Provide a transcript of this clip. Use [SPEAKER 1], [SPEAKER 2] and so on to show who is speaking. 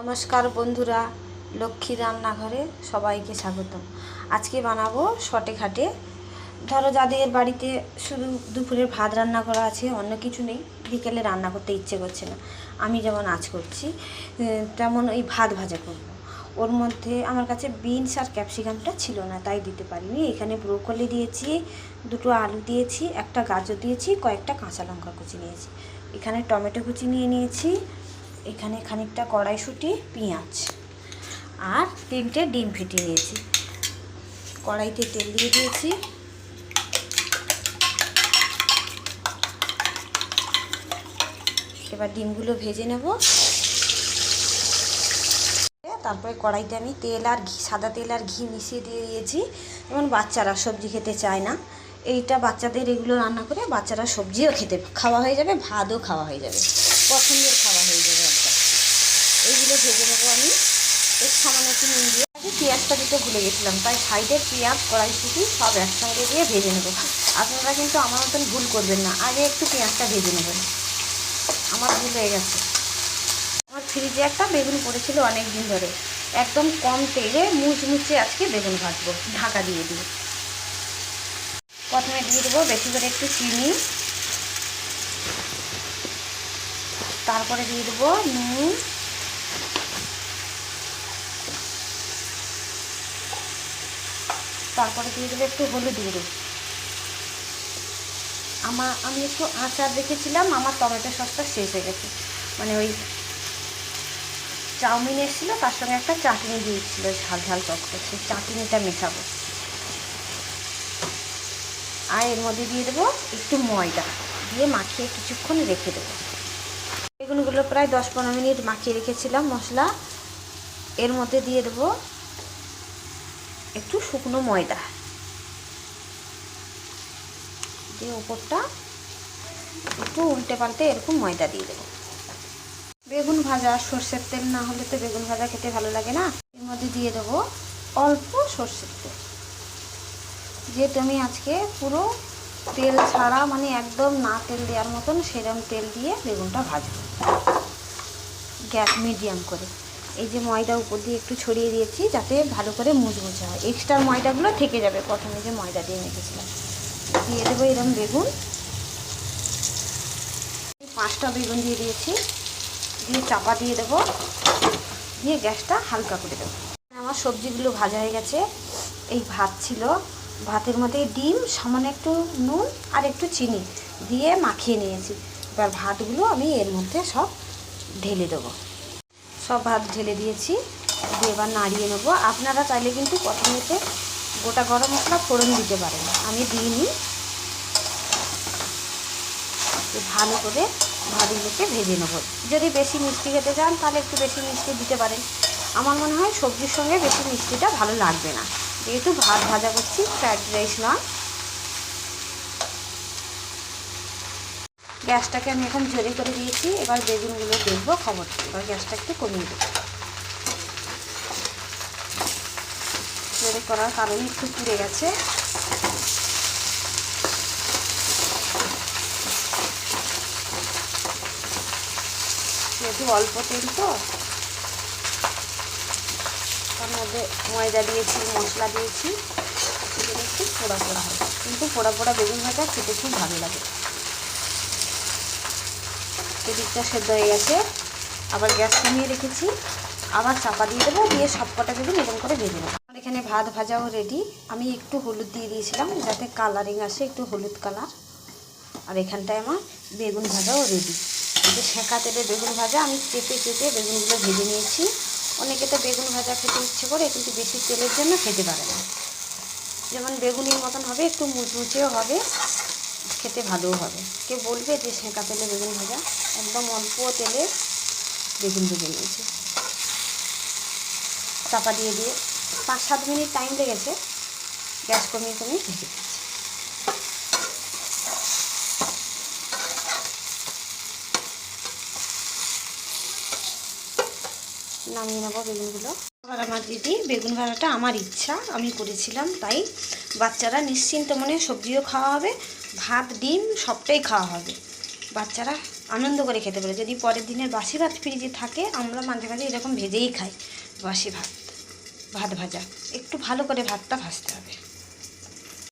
[SPEAKER 1] নমস্কার বন্ধুরা, লক্ষ্মী রান্নাঘরে সবাইকে স্বাগতম। আজকে বানাবো শটে খাটে। ধরো যাদের বাড়িতে শুধু দুপুরের ভাত রান্না করা আছে, অন্য কিছু নেই, বিকেলে রান্না করতে ইচ্ছে করছে না। আমি যেমন আজ করছি তেমন ওই ভাত ভাজা করব। ওর মধ্যে আমার কাছে বিনস আর ক্যাপসিকামটা ছিল না, তাই দিতে পারিনি। এখানে ব্রোকলি দিয়েছি, দুটো আলু দিয়েছি, একটা গাজর দিয়েছি, কয়েকটা কাঁচা লঙ্কা কুচি নিয়েছি। এখানে টমেটো কুচি নিয়ে নিয়েছি এখানে খানিকটা কড়াইশুঁটি, পেঁয়াজ আর তিনটে ডিম ফেটে নিয়েছি। কড়াইতে তেল দিয়ে দিয়েছি। এবার ডিমগুলো ভেজে নেব। তারপরে কড়াইতে আমি তেল আর ঘি, সাদা তেল আর ঘি মিশিয়ে দিয়ে দিয়েছি। যেমন বাচ্চারা সবজি খেতে চায় না। এইটা বাচ্চাদের এগুলো রান্না করে বাচ্চারা সবজিও খেতে, খাওয়া হয়ে যাবে, ভাতও খাওয়া হয়ে যাবে। পছন্দের খাওয়া হয়ে যাবে একদম এইগুলো ভেজে নেব আমি। এর সামান্য একটু নুন দিয়ে। পেঁয়াজটা দিতে ভুলে গেছিলাম, তাই সাইডের পেঁয়াজ, কড়াইশুটি সব একসঙ্গে দিয়ে ভেজে নেব। আপনারা কিন্তু আমার মতন ভুল করবেন না, আগে একটু পেঁয়াজটা ভেজে নেবেন। আমার ভুল হয়ে গেছে। আমার ফ্রিজে একটা বেগুন পড়েছিল অনেক দিন ধরে। একদম কম তেলে মুচমুচে আজকে বেগুন ভাজবো, ঢাকা দিয়ে দিয়ে। প্রথমে দিয়ে দেবো বেশি করে একটু চিনি তারপরে দিয়ে দেবো নুন। তারপরে দিয়ে দেবো একটু হলুদ গুঁড়ো। আমার আমি একটু আচার রেখেছিলাম, আমার টমেটো সসটা শেষ হয়ে গেছে। মানে ওই চাউমিন এসেছিল, তার সঙ্গে একটা চাটনি দিয়েছিল ঝাল ঝাল টক সেই চাটনিটা মেশাবো। আর এর মধ্যে দিয়ে দেবো একটু ময়দা, দিয়ে মাখিয়ে কিছুক্ষণ রেখে দেবো। বেগুনগুলো প্রায় দশ পনেরো মিনিট মাখিয়ে রেখেছিলাম মশলা। এর মধ্যে দিয়ে দেবো একটু শুকনো ময়দা। দিয়ে ওপরটা একটু উল্টে পাল্টে এরকম ময়দা দিয়ে দেবো। বেগুন ভাজা, সর্ষের তেল না হলে তো বেগুন ভাজা খেতে ভালো লাগে না। এর মধ্যে দিয়ে দেবো অল্প সর্ষের তেল। যেহেতু আমি আজকে পুরো তেল ছাড়া মানে একদম না তেল দেওয়ার মতন সেরকম তেল দিয়ে বেগুনটা ভাজবো। গ্যাস মিডিয়াম করে। এই যে ময়দা উপর দিয়ে একটু ছড়িয়ে দিয়েছি যাতে ভালো করে মুচমুচে হয়। এক্সট্রা ময়দাগুলো থেকে যাবে। প্রথমে যে ময়দা দিয়ে মেখেছিলাম। দিয়ে দেবো এরকম বেগুন। পাঁচটা বেগুন দিয়ে দিয়েছি। দিয়ে চাপা দিয়ে দেবো। দিয়ে গ্যাসটা হালকা করে দেবো। আমার সবজিগুলো ভাজা হয়ে গেছে। এই ভাত ছিল। ভাতের মধ্যে ডিম, সামান্য একটু নুন আর একটু চিনি দিয়ে মাখিয়ে নিয়েছি। এবার ভাতগুলো আমি এর মধ্যে সব ঢেলে দেবো। সব ভাত ঢেলে দিয়েছি, দিয়ে এবার নাড়িয়ে নেব। আপনারা চাইলে কিন্তু প্রথমেতে গোটা গরম মশলা ফোড়ন দিতে পারেন। আমি দিইনি। ভালো করে ভাতগুলোকে ভেজে নেব। যদি বেশি মিষ্টি খেতে চান, তাহলে একটু বেশি মিষ্টি দিতে পারেন। আমার মনে হয় সবজির সঙ্গে বেশি মিষ্টিটা ভালো লাগবে না। যেহেতু ভাত ভাজা করছি, ফ্রাইড রাইস নয়। গ্যাসটাকে আমি এখন জোরে করে দিয়েছি, এবার বেগুনগুলো দেখব খবর এবার গ্যাসটা একটু কমিয়ে দেবো। জোরে করার কারণে একটু পুড়ে গেছে। যেহেতু অল্প তেল তো তার মধ্যে ময়দা দিয়েছি, মশলা দিয়েছি। একটু পোড়া পোড়া হয়। কিন্তু পোড়া পোড়া বেগুন ভাজা খেতে খুব ভালো লাগে। এদিকটা সেদ্ধ হয়ে গেছে। আবার গ্যাস কমিয়ে রেখেছি। আবার চাপা দিয়ে দেবো, দিয়ে সব কটা বেগুন এরকম করে ভেজে নেব। আমার এখানে ভাত ভাজাও রেডি আমি একটু হলুদ দিয়ে দিয়েছিলাম, যাতে কালারিং আসে, একটু হলুদ কালার আর এখানটায় আমার বেগুন ভাজাও রেডি যে সেঁকা তেলে বেগুন ভাজা, আমি চেপে চেপে বেগুনগুলো ভেজে নিয়েছি। অনেকে তো বেগুন ভাজা খেতে ইচ্ছে করে, কিন্তু বেশি তেলের জন্য খেতে পারে না। যেমন বেগুনির মতন হবে, একটু মুচমুচেও হবে, খেতে ভালোও হবে। কে বলবে যে সেঁকা তেলে বেগুন ভাজা, একদম অল্প তেলে বেগুন ভেজে নিয়েছি। চাপা দিয়ে দিয়ে পাঁচ সাত মিনিট টাইম লেগেছে, গ্যাস কমিয়ে কমিয়ে ভেজে দিচ্ছি। নামিয়ে নেব বেগুনগুলো। আবার আমার দিদি বেগুন ভাড়াটা আমার ইচ্ছা, আমি করেছিলাম তাই। বাচ্চারা নিশ্চিন্ত মনে সবজিও খাওয়া হবে, ভাত, ডিম সবটাই খাওয়া হবে। বাচ্চারা আনন্দ করে খেতে পারে। যদি পরের দিনের বাসি ভাত ফ্রিজে থাকে, আমরা মাঝে মাঝে এরকম ভেজেই খাই বাসি ভাত ভাত ভাজা। একটু ভালো করে ভাতটা ভাজতে হবে।